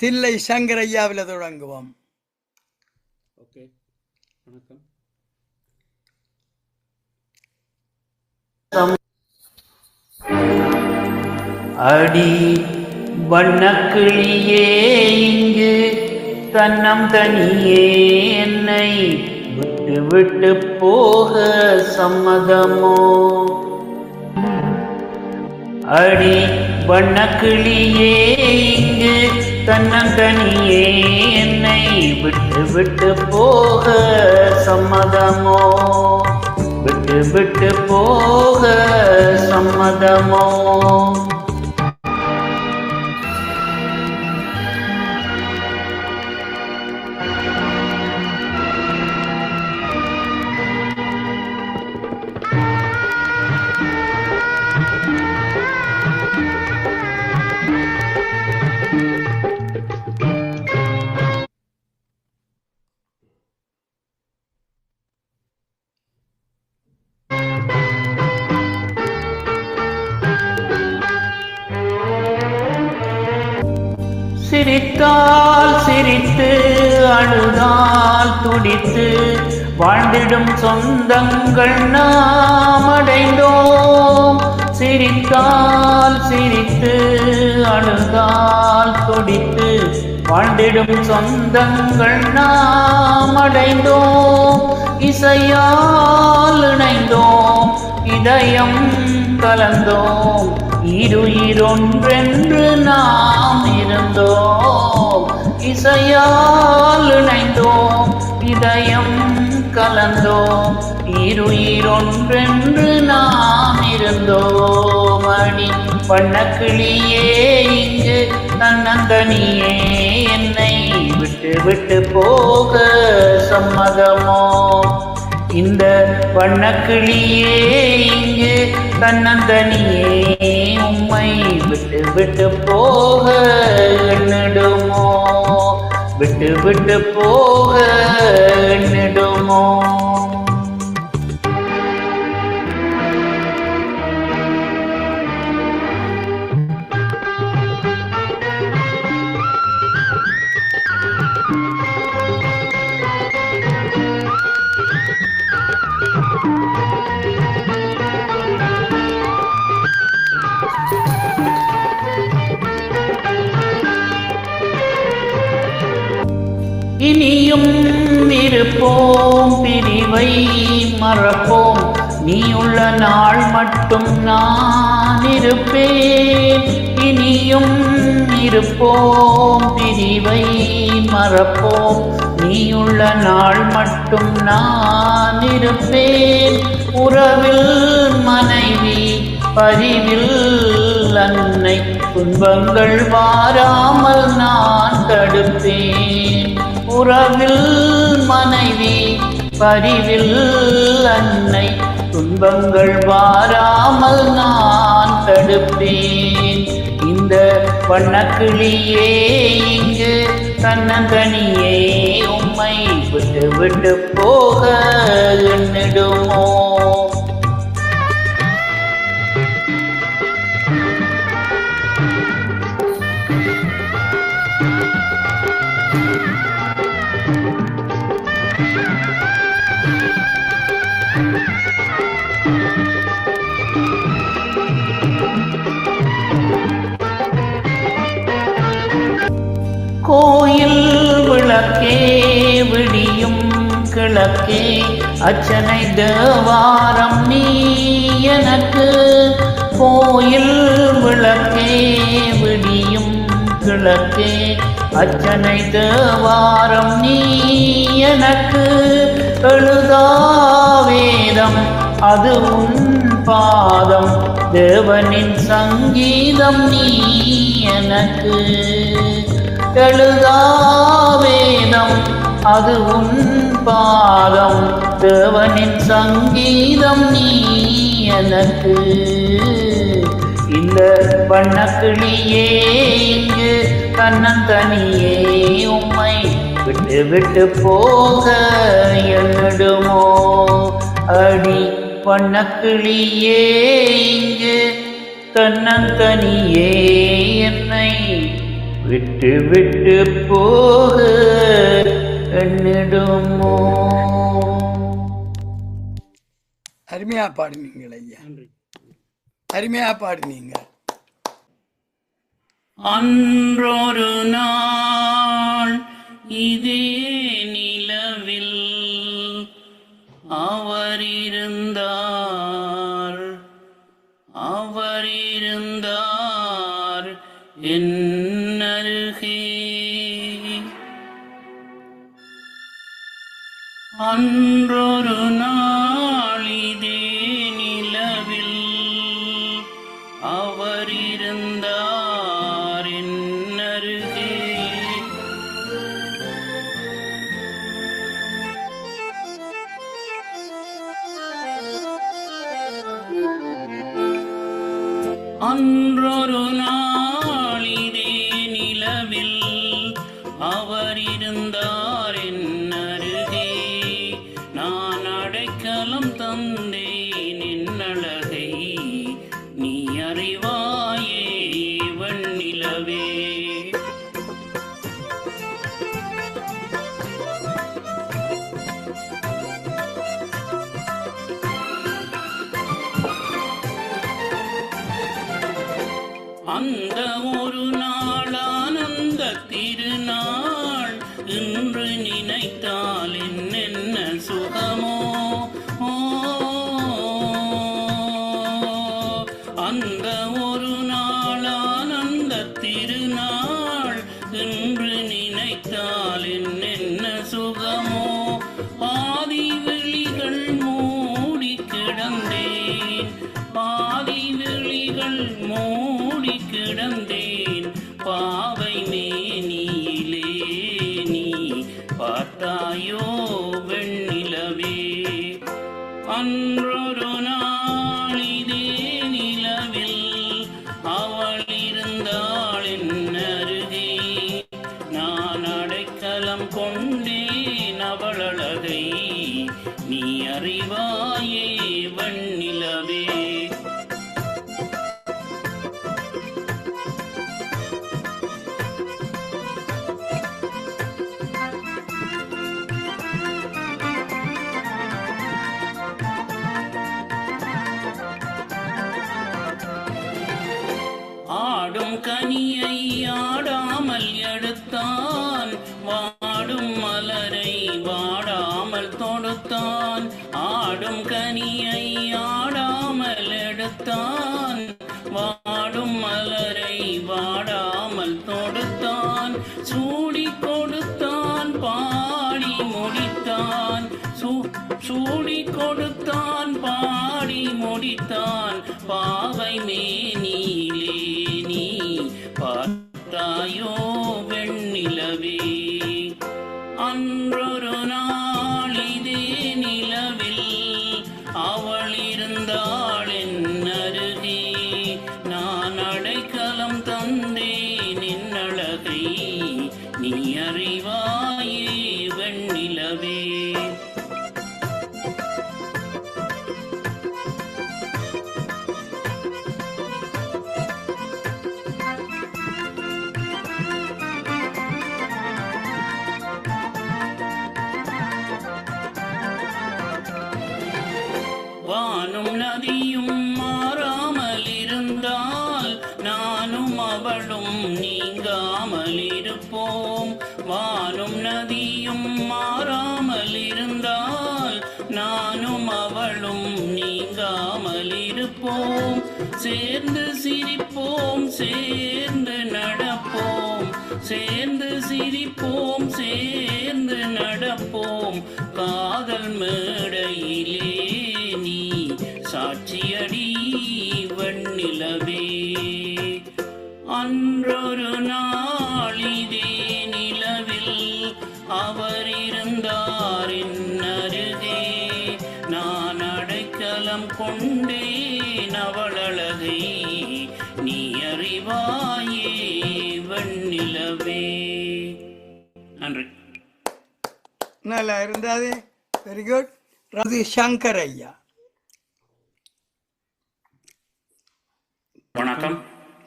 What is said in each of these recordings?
தில்லை சங்கரையாவில் தொடங்குவோம். ஓகே வணக்கம். அடி வண்ணக்கிளியே இங்கு தன்னம் தனியே என்னை விட்டு விட்டு போக சம்மதமோ? அடி வண்ணக்கிளியே இங்கு தன்னந்தனியே என்னை விட்டு விட்டு போக சம்மதமோ? விட்டு விட்டு போக சம்மதமோ? சிரித்தால் சிரித்து அழுதால் துடித்து வாழ்ந்திடும் சொந்தங்கள் நாம் அடைந்தோம். சிரித்தால் சிரித்து அழுதால் துடித்து வாழ்ந்திடும் சொந்தங்கள் நாம் அடைந்தோம். இசையால் இணைந்தோம் இதயம் கலந்தோம். இருயிரொன்றென்று நாம் இருந்தோம் இசையால் இணைந்தோம். இதயம் கலந்தோம். இருயிரொன்றென்று நாம் இருந்தோம் அடி பண்ணக்கிளியே இங்கு தன்னந்தனியே என்னை விட்டு விட்டு போக சம்மதமோ? இந்த வண்ணக்கிளியே இங்கு தன்னந்தனியே உம்மை விட்டு விட்டு போக எண்ணிடுமோ? விட்டு விட்டு போக எண்ணு இனியும் இருப்போம் பிரிவை மறப்போம். நீ உள்ள நாள் மட்டும் நான் இருப்பேன். இனியும் இருப்போம் பிரிவை மறப்போம். நீ உள்ள நாள் மட்டும் நான் இருப்பேன். உறவில் மனைவி பரிவில் அன்னை துன்பங்கள் வாராமல் நான் தடுப்பேன். உறவில் மனைவி பரிவில் அன்னை. துன்பங்கள் வாராமல் நான் தடுப்பேன். இந்த வண்ணக்கிளியே இங்கு தன்னந்தனியே உம்மை விட்டு விட்டு போக எண்ணிடுமோ கோயில் விளக்கே விடியும் கிழக்கே. அச்சனை தேவாரம் நீ எனக்கு கோயில் விளக்கே விடியும் கிழக்கே. அச்சனை தேவாரம் நீ எனக்கு எழுதாவேதம் அது உன் பாதம். தேவனின் சங்கீதம் நீ எனக்கு எழுதாவேதம் அது உன் பாதம். தேவனின் சங்கீதம் நீ எனக்கு. இந்த வண்ணக்கிளியே இங்கு கண்ணன் தனியே உம்மை விட்டு விட்டு போக என்னிடுமோ? அடி வண்ணக்கிளியே இங்கு கண்ணன் தனியே என்னை விட்டு விட்டு போக எண்ணிடுமோ? அருமையா பாடினீங்கள் ஐயா. அருமையா பாடினீங்க அன்றொரு நாள் இதே நிலவில் அவர் இருந்தார் அவர் இருந்தார் என் அன்றொரு நாளிதே நிலவில் அவர் இருந்தார் என் அன்றொரு நாள் அந்த ஒரு நாள் ஆனந்த திருநாள் இன்று நினைத்தால் என்னென்ன சொல் அடைக்கலம் கொண்டேன் அவளழகை. நீ அறிவாயே வண்ணிலவே. ஆடும் கனியை ஆடாமல் எடுத்தான் அவள் தொடுத்தான். ஆடும் கனியை ஆடாமல் எடுத்தான். வாடும் மலரை வாடாமல் தொடுத்தான். சூடி கொடுத்தான் பாடி முடித்தான். சூடி கொடுத்தான் பாடி முடித்தான். பாவை மேனி வானும் நதியும் மாறாமல் இருந்தால் நானும் அவளும் நீங்காமல் இருப்போம் சேர்ந்து சிரிப்போம் சேர்ந்து நடப்போம். சேர்ந்து சிரிப்போம் சேர்ந்து நடப்போம். காதல் மேடையிலே கொண்டேன் அவளழகை. நீ அறிவாயே வண்ணிலவே. நன்றி. நல்லா இருந்தாது. வெரி குட் ரவி சங்கர் ஐயா. வணக்கம்.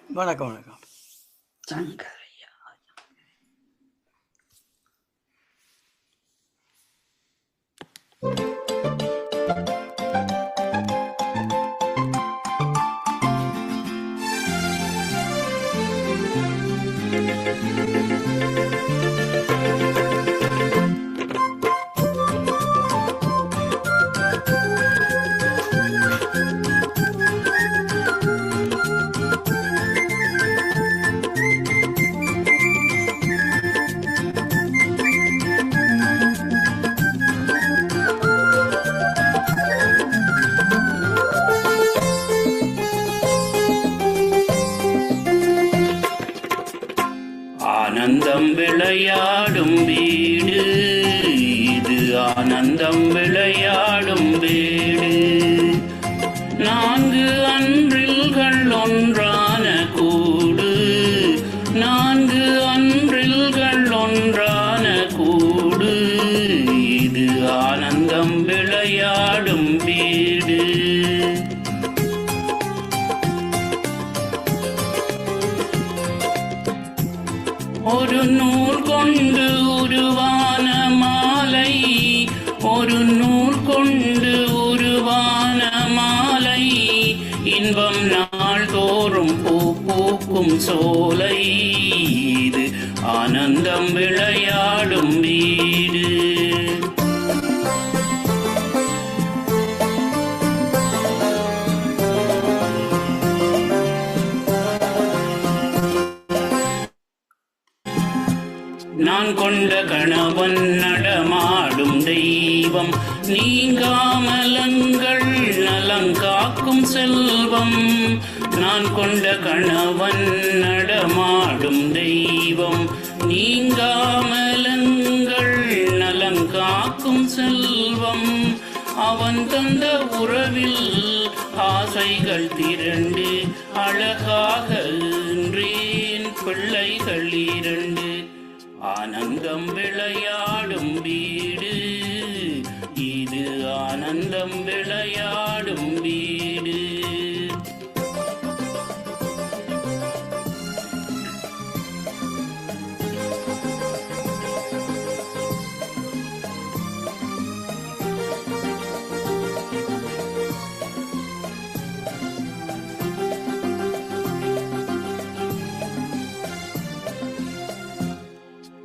வணக்கம் வணக்கம். சங்கர் ஐயா. மாலை இன்பம் நாள்தோறும் பூ பூக்கும் சோலை. இது ஆனந்தம் விளையாடும் வீடு. நான் கொண்ட கணவன் செல்வம். நீங்காமலங்கள் நலங்காக்கும் செல்வம். நான் கொண்ட கணவன் நடமாடும் தெய்வம். நீங்காமலங்கள் நலங்காக்கும் செல்வம். அவன் தந்த உறவில் ஆசைகள் திரண்டு அழகாக ஈன்றேன் பிள்ளைகள் இரண்டு. ஆனந்தம் விளையாடும் வீடு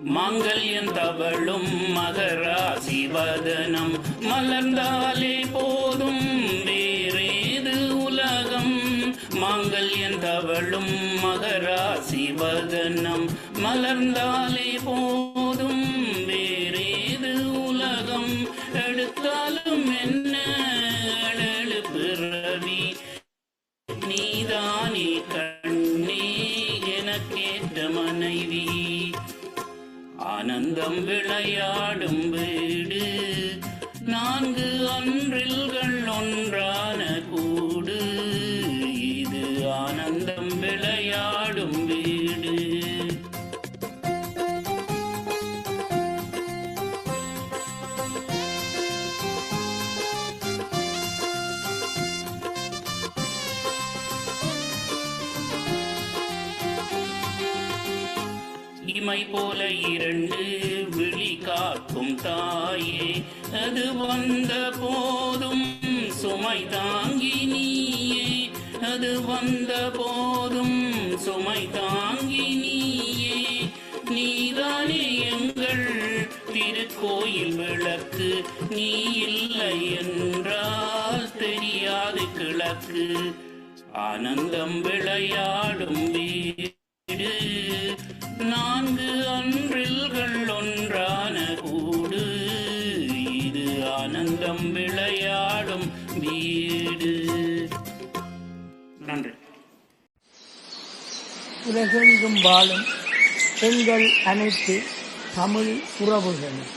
மாங்கல்யம் தவளும் மகராசி வதனம் மலர்ந்தாலே போதும் வேறேது உலகம். மாங்கல்யம் தவளும் மகராசி வதனம் மலர்ந்தாலே போதும் வேறேது உலகம். எடுத்தாலும் என்ன பிறவி. நீதானே ஆனந்தம் விளையாடும் வீடு. நான்கு அன்றில்கள் உண்மை போல இரண்டு விழி காக்கும் தாயே. அது வந்த போதும் சுமை தாங்கி நீயே. அது வந்த போதும் சுமை தாங்கி நீயே. நீதானே எங்கள் திருக்கோயில் விளக்கு. நீ இல்லை என்றால் தெரியாது கிழக்கு. ஆனந்தம் விளையாடும் வீடு. நான்கு அன்றில்கள் ஒன்றான கூடு. இது ஆனந்தம் விளையாடும் வீடு. நன்றி. உலகெங்கும் வாழும் பெண்கள் அனைத்து தமிழ் உறவுகள்